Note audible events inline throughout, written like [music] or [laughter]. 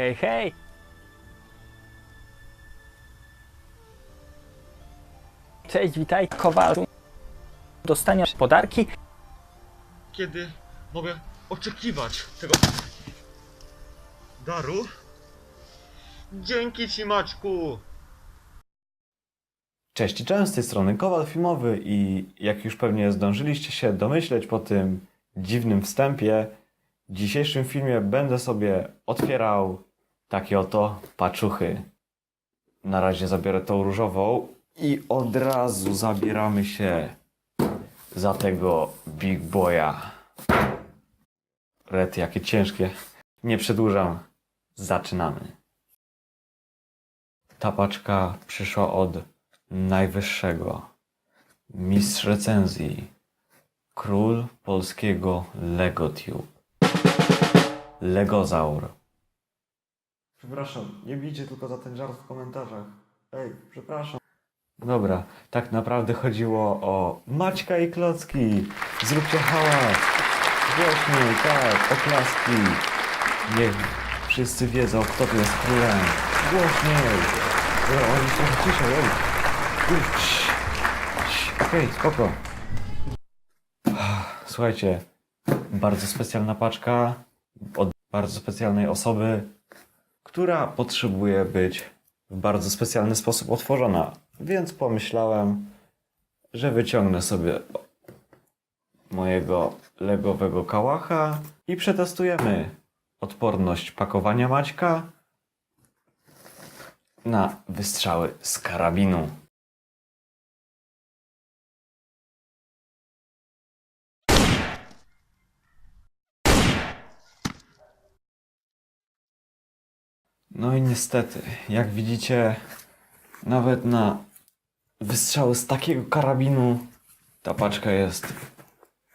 Hej, hej! Cześć, witaj, Kowalu. Dostaniesz podarki. Kiedy mogę oczekiwać tego daru? Dzięki ci, Maćku! Cześć cześć, z tej strony Kowal Filmowy i jak już pewnie zdążyliście się domyśleć po tym dziwnym wstępie, w dzisiejszym filmie będę sobie otwierał takie oto paczuchy. Na razie zabiorę tą różową i od razu zabieramy się za tego Big Boya. Red, jakie ciężkie. Nie przedłużam. Zaczynamy. Ta paczka przyszła od najwyższego. Mistrz recenzji. Król polskiego LegoTube. Legozaur. Przepraszam, nie bijcie tylko za ten żart w komentarzach. Ej, przepraszam. Dobra, tak naprawdę chodziło o Maćka i Klocki. Zróbcie hałas. Głośniej, tak, oklaski. Niech wszyscy wiedzą, kto tu jest królem. Głośniej. O, oni są ciszej, ej. Cii, cii. Okej, spoko. Słuchajcie, bardzo specjalna paczka od bardzo specjalnej osoby, która potrzebuje być w bardzo specjalny sposób otworzona. Więc pomyślałem, że wyciągnę sobie mojego legowego kałacha i przetestujemy odporność pakowania Maćka na wystrzały z karabinu. No i niestety, jak widzicie, nawet na wystrzały z takiego karabinu ta paczka jest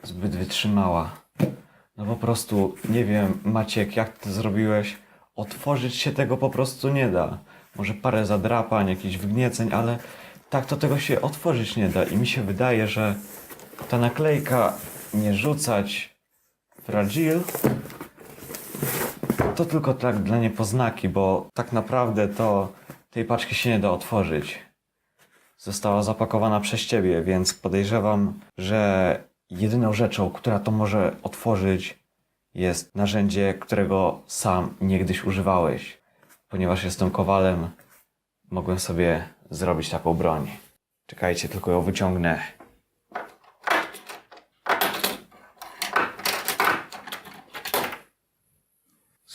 zbyt wytrzymała. No po prostu, nie wiem, Maciek, jak ty zrobiłeś? Otworzyć się tego po prostu nie da. Może parę zadrapań, jakichś wgnieceń, ale tak to tego się otworzyć nie da. I mi się wydaje, że ta naklejka nie rzucać fragile to tylko tak dla niepoznaki, bo tak naprawdę to tej paczki się nie da otworzyć. Została zapakowana przez ciebie, więc podejrzewam, że jedyną rzeczą, która to może otworzyć, jest narzędzie, którego sam niegdyś używałeś. Ponieważ jestem kowalem, mogłem sobie zrobić taką broń. Czekajcie, tylko ją wyciągnę.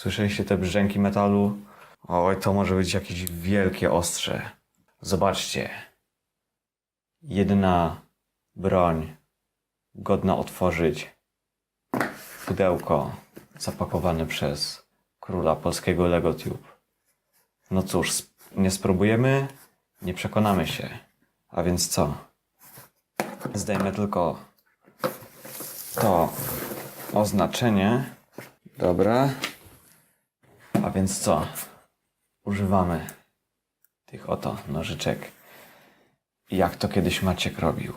Słyszeliście te brzęki metalu? Oj, to może być jakieś wielkie ostrze. Zobaczcie. Jedyna broń godna otworzyć pudełko zapakowane przez króla polskiego LegoTube. No cóż, nie spróbujemy, nie przekonamy się. A więc co? Zdejmę tylko to oznaczenie. Dobra. A więc co? Używamy tych oto nożyczek. Jak to kiedyś Maciek robił.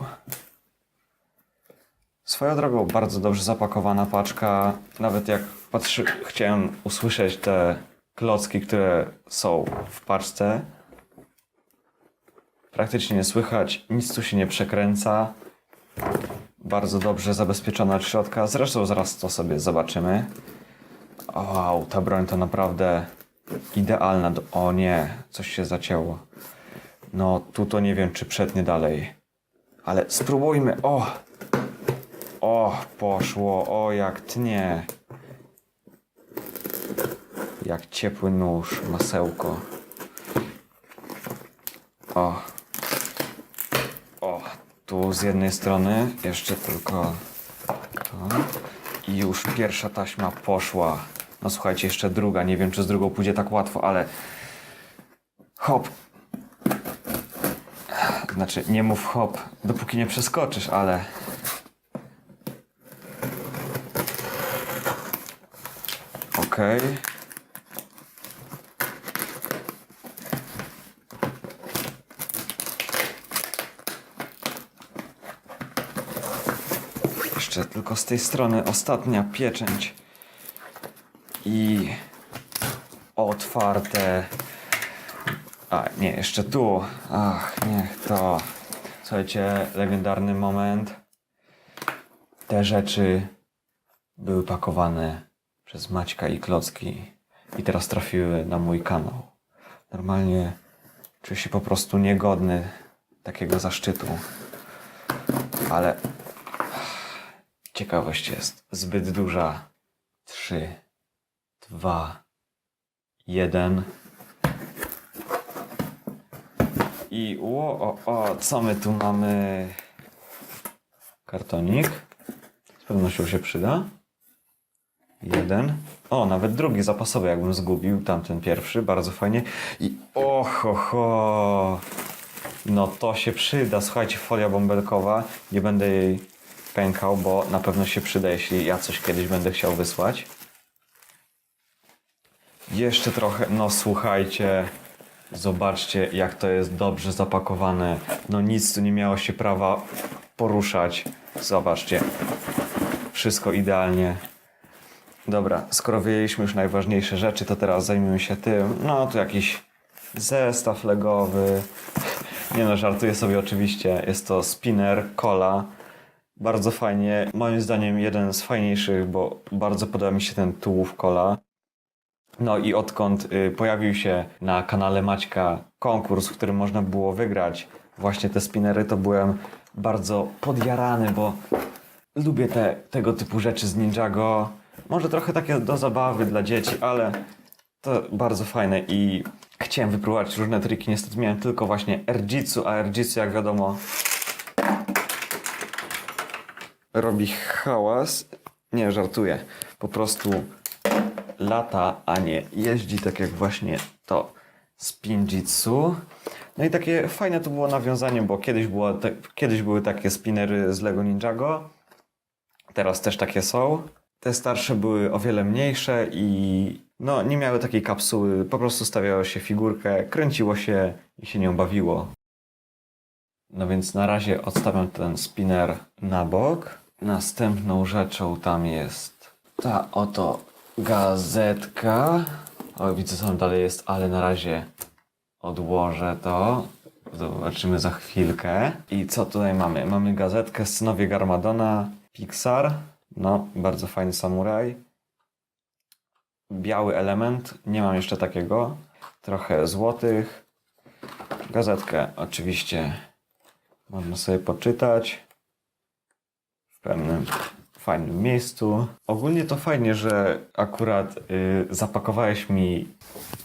Swoją drogą bardzo dobrze zapakowana paczka. Nawet jak patrzy, chciałem usłyszeć te klocki, które są w paczce. Praktycznie nie słychać, nic tu się nie przekręca. Bardzo dobrze zabezpieczona od środka. Zresztą zaraz to sobie zobaczymy. Wow, ta broń to naprawdę idealna. Do... O nie, coś się zacięło. No, tu to nie wiem, czy przetnie dalej. Ale spróbujmy. O! O, poszło. O, jak tnie. Jak ciepły nóż, masełko. O. O, tu z jednej strony jeszcze tylko to. I już pierwsza taśma poszła. No słuchajcie, jeszcze druga. Nie wiem, czy z drugą pójdzie tak łatwo, ale. Hop. Znaczy, nie mów hop, dopóki nie przeskoczysz, ale. Okej. Jeszcze tylko z tej strony ostatnia pieczęć. I otwarte. A, nie, jeszcze tu. Ach, niech to. Słuchajcie, legendarny moment. Te rzeczy były pakowane przez Maćka i Klocki i teraz trafiły na mój kanał. Normalnie czuję się po prostu niegodny takiego zaszczytu. Ale ciekawość jest zbyt duża. Trzy, dwa, jeden. I o, o, o, co my tu mamy? Kartonik. Z pewnością się przyda. Jeden. O, nawet drugi zapasowy, jakbym zgubił. Tamten pierwszy, bardzo fajnie. I oho, ho. No to się przyda. Słuchajcie, folia bąbelkowa. Nie będę jej pękał, bo na pewno się przyda, jeśli ja coś kiedyś będę chciał wysłać. Jeszcze trochę, no słuchajcie, zobaczcie jak to jest dobrze zapakowane. No nic tu nie miało się prawa poruszać. Zobaczcie, wszystko idealnie. Dobra, skoro wyjęliśmy już najważniejsze rzeczy, to teraz zajmiemy się tym. No, tu jakiś zestaw legowy. [laughs] Nie no, żartuję sobie oczywiście. Jest to spinner, kola. Bardzo fajnie. Moim zdaniem jeden z fajniejszych, bo bardzo podoba mi się ten tułów kola. No i odkąd y, pojawił się na kanale Maćka konkurs, w którym można było wygrać właśnie te spinnery, to byłem bardzo podjarany, bo lubię te, tego typu rzeczy z Ninjago. Może trochę takie do zabawy dla dzieci, ale to bardzo fajne i chciałem wypróbować różne triki. Niestety miałem tylko właśnie Erjitsu, a Erjitsu jak wiadomo robi hałas. Nie, żartuję. Po prostu lata, a nie jeździ, tak jak właśnie to Spinjitsu. No i takie fajne to było nawiązanie, bo kiedyś, było te, kiedyś były takie spinnery z Lego Ninjago. Teraz też takie są. Te starsze były o wiele mniejsze i no, nie miały takiej kapsuły. Po prostu stawiało się figurkę, kręciło się i się nią bawiło. No więc na razie odstawiam ten spinner na bok. Następną rzeczą tam jest ta oto gazetka. O, widzę co tam dalej jest, ale na razie odłożę to. Zobaczymy za chwilkę. I co tutaj mamy? Mamy gazetkę Synowie Garmadona, Pixar. No, bardzo fajny samuraj. Biały element, nie mam jeszcze takiego. Trochę złotych. Gazetkę oczywiście można sobie poczytać w pewnym fajnym miejscu. Ogólnie to fajnie, że akurat y, zapakowałeś mi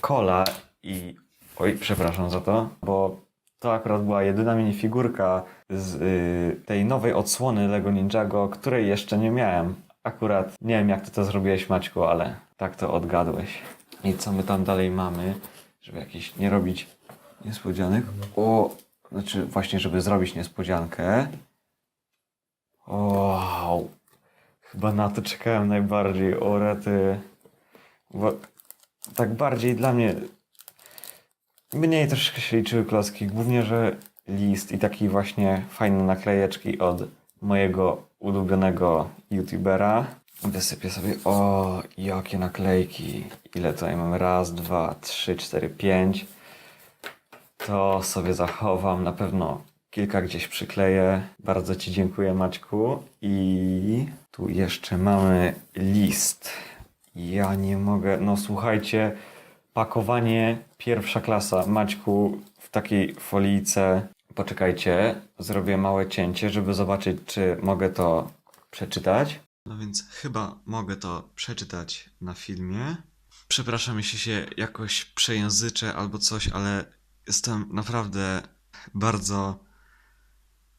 kola i. Oj, przepraszam za to, bo to akurat była jedyna minifigurka z y, tej nowej odsłony Lego Ninjago, której jeszcze nie miałem. Akurat nie wiem, jak ty to zrobiłeś, Maćku, ale tak to odgadłeś. I co my tam dalej mamy, żeby jakieś nie robić niespodzianek? O, znaczy właśnie, żeby zrobić niespodziankę. Wow. Chyba na to czekałem najbardziej. O rety. Tak bardziej dla mnie. Mniej troszkę się liczyły klocki. Głównie, że list i taki właśnie fajne naklejeczki od mojego ulubionego youtubera. Wysypię sobie. O, jakie naklejki. Ile tutaj mamy? Raz, dwa, trzy, cztery, pięć. To sobie zachowam. Na pewno kilka gdzieś przykleję. Bardzo Ci dziękuję, Maćku. I tu jeszcze mamy list. Ja nie mogę. No słuchajcie, pakowanie pierwsza klasa. Maćku w takiej folijce. Poczekajcie, zrobię małe cięcie, żeby zobaczyć, czy mogę to przeczytać. No więc chyba mogę to przeczytać na filmie. Przepraszam, jeśli się jakoś przejęzyczę albo coś, ale jestem naprawdę bardzo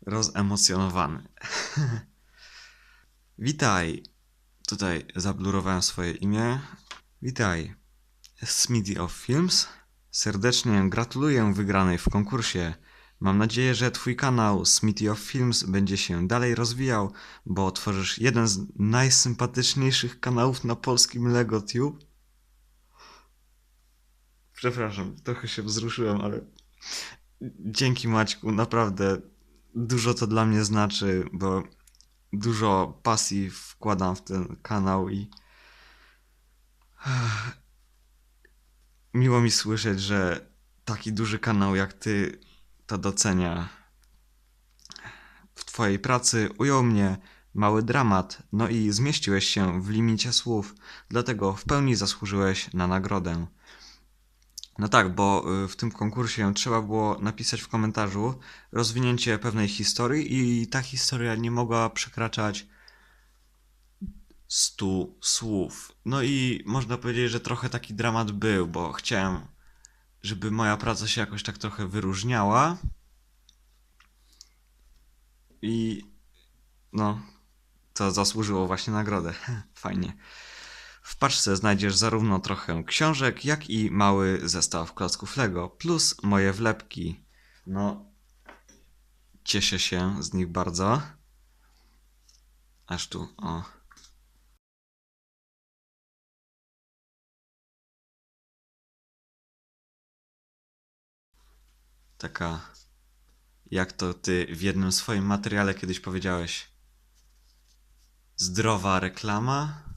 rozemocjonowany. [laughs] Witaj. Tutaj zablurowałem swoje imię. Witaj. Smithy of Films. Serdecznie gratuluję wygranej w konkursie. Mam nadzieję, że Twój kanał Smithy of Films będzie się dalej rozwijał, bo tworzysz jeden z najsympatyczniejszych kanałów na polskim LegoTube. Przepraszam, trochę się wzruszyłem, ale dzięki Maćku, naprawdę dużo to dla mnie znaczy, bo dużo pasji wkładam w ten kanał i miło mi słyszeć, że taki duży kanał jak ty to docenia. W twojej pracy ujął mnie mały dramat, no i zmieściłeś się w limicie słów, dlatego w pełni zasłużyłeś na nagrodę. No tak, bo y, w tym konkursie trzeba było napisać w komentarzu rozwinięcie pewnej historii i ta historia nie mogła przekraczać 100 słów. No i można powiedzieć, że trochę taki dramat był, bo chciałem, żeby moja praca się jakoś tak trochę wyróżniała. I no, to zasłużyło właśnie nagrodę. [laughs] Fajnie. W paczce znajdziesz zarówno trochę książek, jak i mały zestaw klocków Lego, plus moje wlepki. No, cieszę się z nich bardzo. Aż tu, o. Taka, jak to ty w jednym swoim materiale kiedyś powiedziałeś, zdrowa reklama?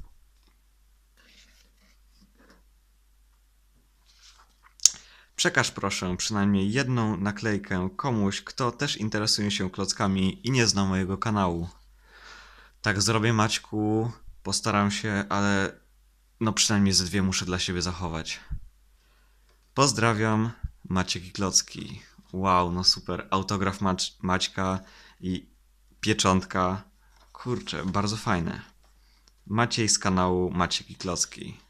Przekaż proszę przynajmniej jedną naklejkę komuś, kto też interesuje się klockami i nie zna mojego kanału. Tak zrobię, Maćku. Postaram się, ale no przynajmniej ze dwie muszę dla siebie zachować. Pozdrawiam, Maciek i Klocki. Wow, no super. Autograf Mac- Maćka i pieczątka. Kurczę, bardzo fajne. Maciej z kanału Maciek i Klocki.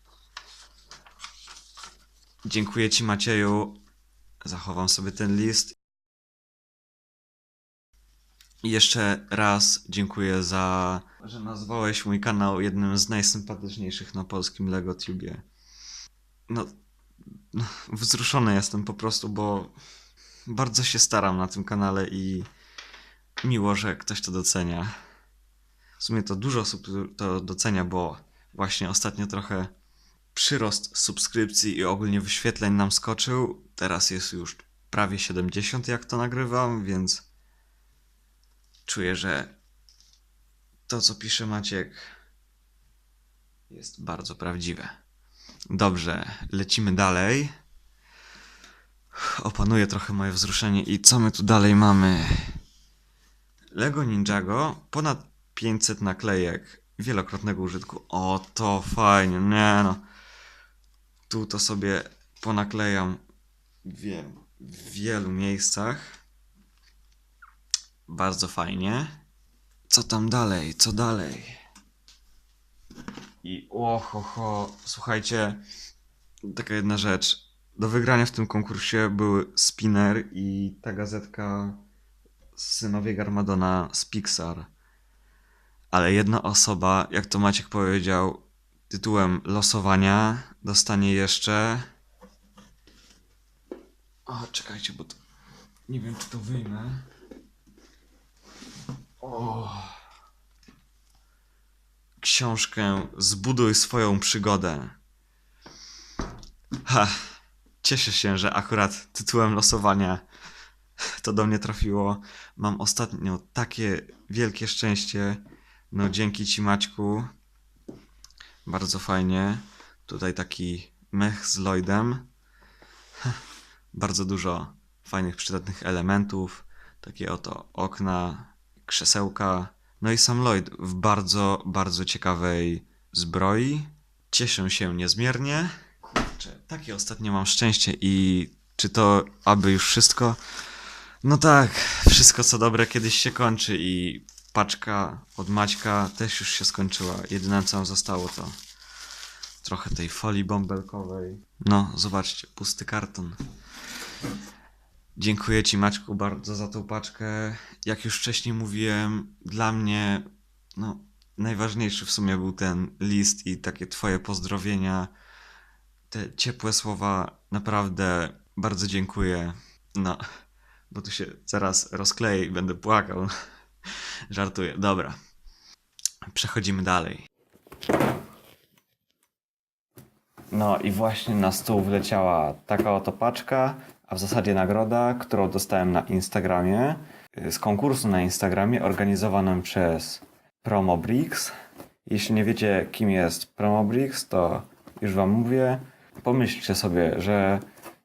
Dziękuję Ci, Macieju. Zachowam sobie ten list. I jeszcze raz dziękuję za, że nazwałeś mój kanał jednym z najsympatyczniejszych na polskim LegoTubie. No, no, wzruszony jestem po prostu, bo bardzo się staram na tym kanale i miło, że ktoś to docenia. W sumie to dużo osób to docenia, bo właśnie ostatnio trochę przyrost subskrypcji i ogólnie wyświetleń nam skoczył. Teraz jest już prawie 70, jak to nagrywam, więc czuję, że to, co pisze Maciek, jest bardzo prawdziwe. Dobrze, lecimy dalej. Opanuję trochę moje wzruszenie i co my tu dalej mamy? Lego Ninjago, ponad 500 naklejek wielokrotnego użytku. O, to fajnie, nie no. Tu to sobie ponaklejam wiem, w wielu miejscach. Bardzo fajnie. Co tam dalej? Co dalej? I oho, ho, słuchajcie, taka jedna rzecz. Do wygrania w tym konkursie były Spinner i ta gazetka Synowie Garmadona z Pixar. Ale jedna osoba, jak to Maciek powiedział, tytułem losowania dostanie jeszcze. O, czekajcie, bo to. Nie wiem, czy to wyjmę. O. Książkę Zbuduj swoją przygodę. Ha. Cieszę się, że akurat tytułem losowania to do mnie trafiło. Mam ostatnio takie wielkie szczęście. No, dzięki Ci, Maćku. Bardzo fajnie. Tutaj taki mech z Lloydem. [laughs] Bardzo dużo fajnych, przydatnych elementów. Takie oto okna, krzesełka. No i sam Lloyd w bardzo, bardzo ciekawej zbroi. Cieszę się niezmiernie. Kurczę, takie ostatnio mam szczęście i czy to aby już wszystko? No tak, wszystko co dobre kiedyś się kończy i paczka od Maćka też już się skończyła. Jedyne co nam zostało to trochę tej folii bąbelkowej. No, zobaczcie, pusty karton. Dziękuję Ci Maćku bardzo za tą paczkę. Jak już wcześniej mówiłem, dla mnie no, najważniejszy w sumie był ten list i takie Twoje pozdrowienia. Te ciepłe słowa, naprawdę bardzo dziękuję. No, bo tu się zaraz rozkleję i będę płakał. [laughs] Żartuję. Dobra. Przechodzimy dalej. No i właśnie na stół wleciała taka oto paczka, a w zasadzie nagroda, którą dostałem na Instagramie, y, z konkursu na Instagramie organizowanym przez Promobrix. Jeśli nie wiecie kim jest Promobrix, to już wam mówię. Pomyślcie sobie, że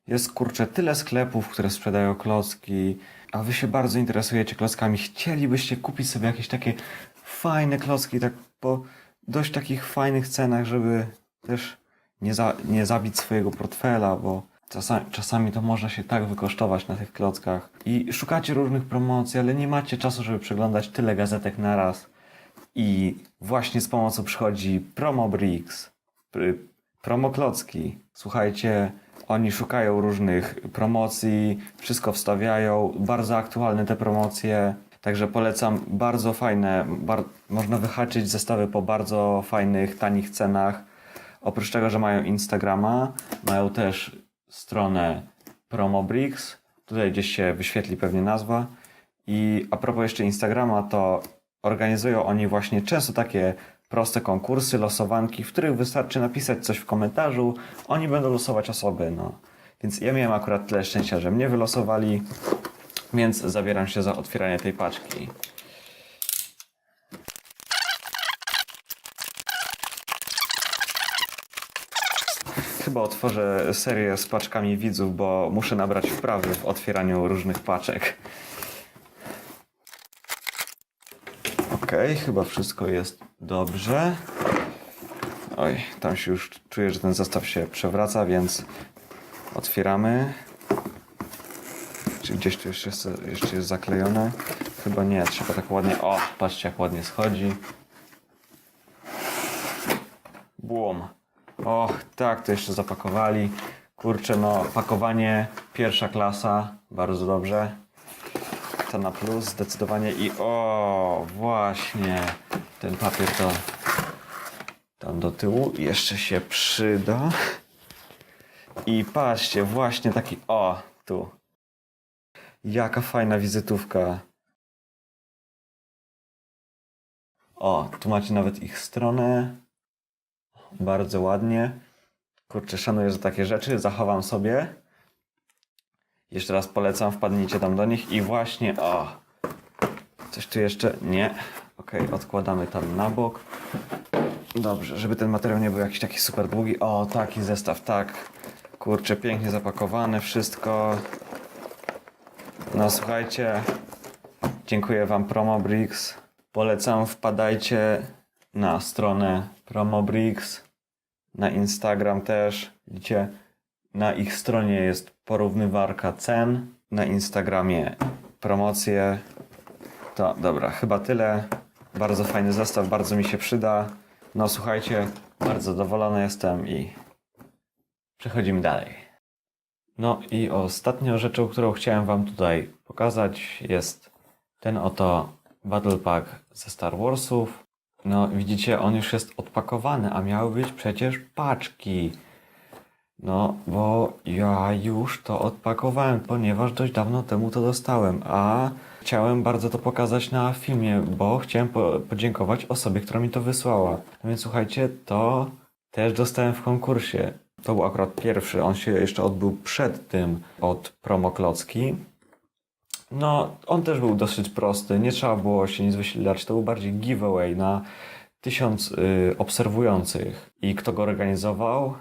jest kurczę tyle sklepów, które sprzedają klocki, a wy się bardzo interesujecie klockami. Chcielibyście kupić sobie jakieś takie fajne klocki, tak po dość takich fajnych cenach, żeby też nie, za, nie zabić swojego portfela, bo czasami, czasami to można się tak wykosztować na tych klockach. I szukacie różnych promocji, ale nie macie czasu, żeby przeglądać tyle gazetek naraz. I właśnie z pomocą przychodzi Promo Bricks, pr- Promo Klocki. Słuchajcie, oni szukają różnych promocji, wszystko wstawiają, bardzo aktualne te promocje. Także polecam, bardzo fajne, bar- można wyhaczyć zestawy po bardzo fajnych, tanich cenach. Oprócz tego, że mają Instagrama, mają też stronę Promobricks. Tutaj gdzieś się wyświetli pewnie nazwa. I a propos jeszcze Instagrama, to organizują oni właśnie często takie proste konkursy, losowanki, w których wystarczy napisać coś w komentarzu. Oni będą losować osoby, no. Więc ja miałem akurat tyle szczęścia, że mnie wylosowali, więc zabieram się za otwieranie tej paczki. Chyba otworzę serię z paczkami widzów, bo muszę nabrać wprawy w otwieraniu różnych paczek. Okej, chyba wszystko jest dobrze. Oj, tam się już czuję, że ten zestaw się przewraca, więc otwieramy. Czy gdzieś tu jeszcze jest, jeszcze jest zaklejone? Chyba nie, trzeba tak ładnie. O, patrzcie jak ładnie schodzi. Błom. Och, tak, to jeszcze zapakowali. Kurczę, no, pakowanie pierwsza klasa, bardzo dobrze. To na plus zdecydowanie i o, właśnie, ten papier to tam do tyłu jeszcze się przyda. I patrzcie, właśnie taki, o, tu. Jaka fajna wizytówka. O, tu macie nawet ich stronę. Bardzo ładnie. Kurczę, szanuję za takie rzeczy, zachowam sobie. Jeszcze raz polecam, wpadnijcie tam do nich i właśnie, o, coś tu jeszcze, nie. Okej, odkładamy tam na bok. Dobrze, żeby ten materiał nie był jakiś taki super długi. O, taki zestaw, tak. Kurczę, pięknie zapakowane wszystko. No słuchajcie, dziękuję Wam Promobricks. Polecam, wpadajcie na stronę Promobricks, na Instagram też. Widzicie, na ich stronie jest porównywarka cen, na Instagramie promocje. To dobra, chyba tyle. Bardzo fajny zestaw, bardzo mi się przyda. No słuchajcie, bardzo zadowolony jestem i przechodzimy dalej. No i ostatnią rzeczą, którą chciałem Wam tutaj pokazać jest ten oto Battle Pack ze Star Warsów. No widzicie, on już jest odpakowany, a miały być przecież paczki. No, bo ja już to odpakowałem, ponieważ dość dawno temu to dostałem, a chciałem bardzo to pokazać na filmie, bo chciałem po podziękować osobie, która mi to wysłała. No więc słuchajcie, to też dostałem w konkursie. To był akurat pierwszy, on się jeszcze odbył przed tym od Promo Klocki. No, on też był dosyć prosty, nie trzeba było się nic wysilać, to był bardziej giveaway na tysiąc y, obserwujących. I kto go organizował?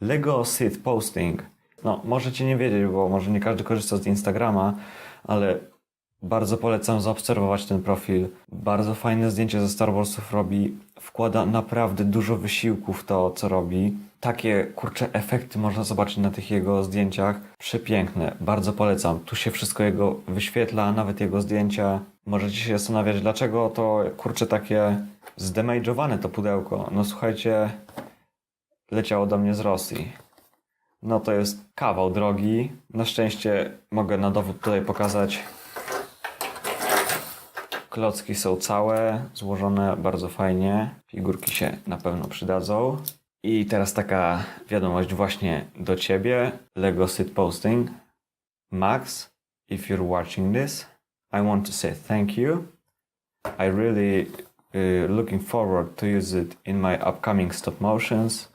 Lego Sith Posting. No, możecie nie wiedzieć, bo może nie każdy korzysta z Instagrama, ale bardzo polecam zaobserwować ten profil. Bardzo fajne zdjęcie ze Star Warsów robi. Wkłada naprawdę dużo wysiłku w to, co robi. Takie kurcze efekty można zobaczyć na tych jego zdjęciach. Przepiękne. Bardzo polecam. Tu się wszystko jego wyświetla, nawet jego zdjęcia. Możecie się zastanawiać, dlaczego to kurcze takie zdemage'owane to pudełko. No słuchajcie, leciało do mnie z Rosji. No to jest kawał drogi. Na szczęście mogę na dowód tutaj pokazać. Klocki są całe, złożone bardzo fajnie. Figurki się na pewno przydadzą. I teraz taka wiadomość właśnie do ciebie. Lego Sit Posting. Max, if you're watching this, I want to say thank you. I really uh, looking forward to use it in my upcoming stop motions.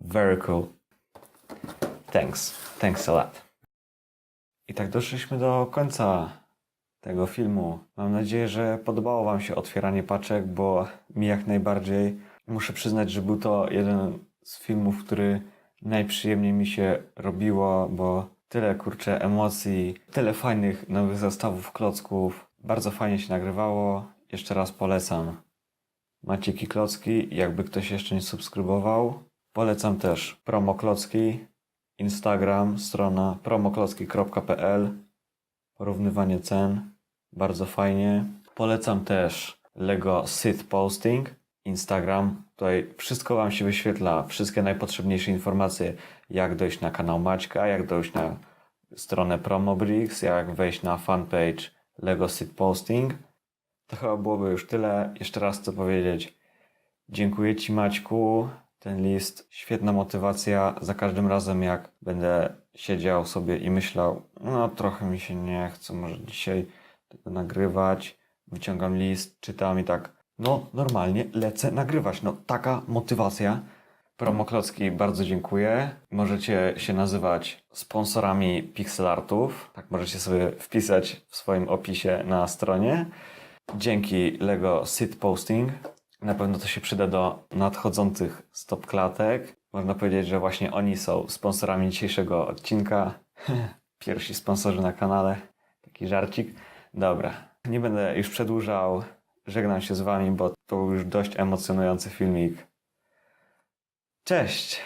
Very cool. Thanks. Thanks a lot. I tak doszliśmy do końca tego filmu. Mam nadzieję, że podobało Wam się otwieranie paczek, bo mi jak najbardziej. Muszę przyznać, że był to jeden z filmów, który najprzyjemniej mi się robiło, bo tyle kurczę emocji, tyle fajnych nowych zestawów klocków. Bardzo fajnie się nagrywało. Jeszcze raz polecam. Macieki Klocki, jakby ktoś jeszcze nie subskrybował. Polecam też Promo Klocki, Instagram, strona promoklocki.pl, porównywanie cen, bardzo fajnie. Polecam też Lego Sit Posting, Instagram. Tutaj wszystko Wam się wyświetla, wszystkie najpotrzebniejsze informacje, jak dojść na kanał Maćka, jak dojść na stronę Promobricks, jak wejść na fanpage Lego Sit Posting. To chyba byłoby już tyle. Jeszcze raz chcę powiedzieć, dziękuję Ci Maćku. Ten list, świetna motywacja. Za każdym razem, jak będę siedział sobie i myślał, no trochę mi się nie chce, może dzisiaj tego nagrywać. Wyciągam list, czytam i tak, no normalnie lecę nagrywać. No taka motywacja. Promoklocki, bardzo dziękuję. Możecie się nazywać sponsorami pixelartów. Tak możecie sobie wpisać w swoim opisie na stronie. Dzięki Lego Sit Posting. Na pewno to się przyda do nadchodzących stop klatek. Można powiedzieć, że właśnie oni są sponsorami dzisiejszego odcinka. [laughs] Pierwsi sponsorzy na kanale. Taki żarcik. Dobra, nie będę już przedłużał. Żegnam się z wami, bo to był już dość emocjonujący filmik. Cześć!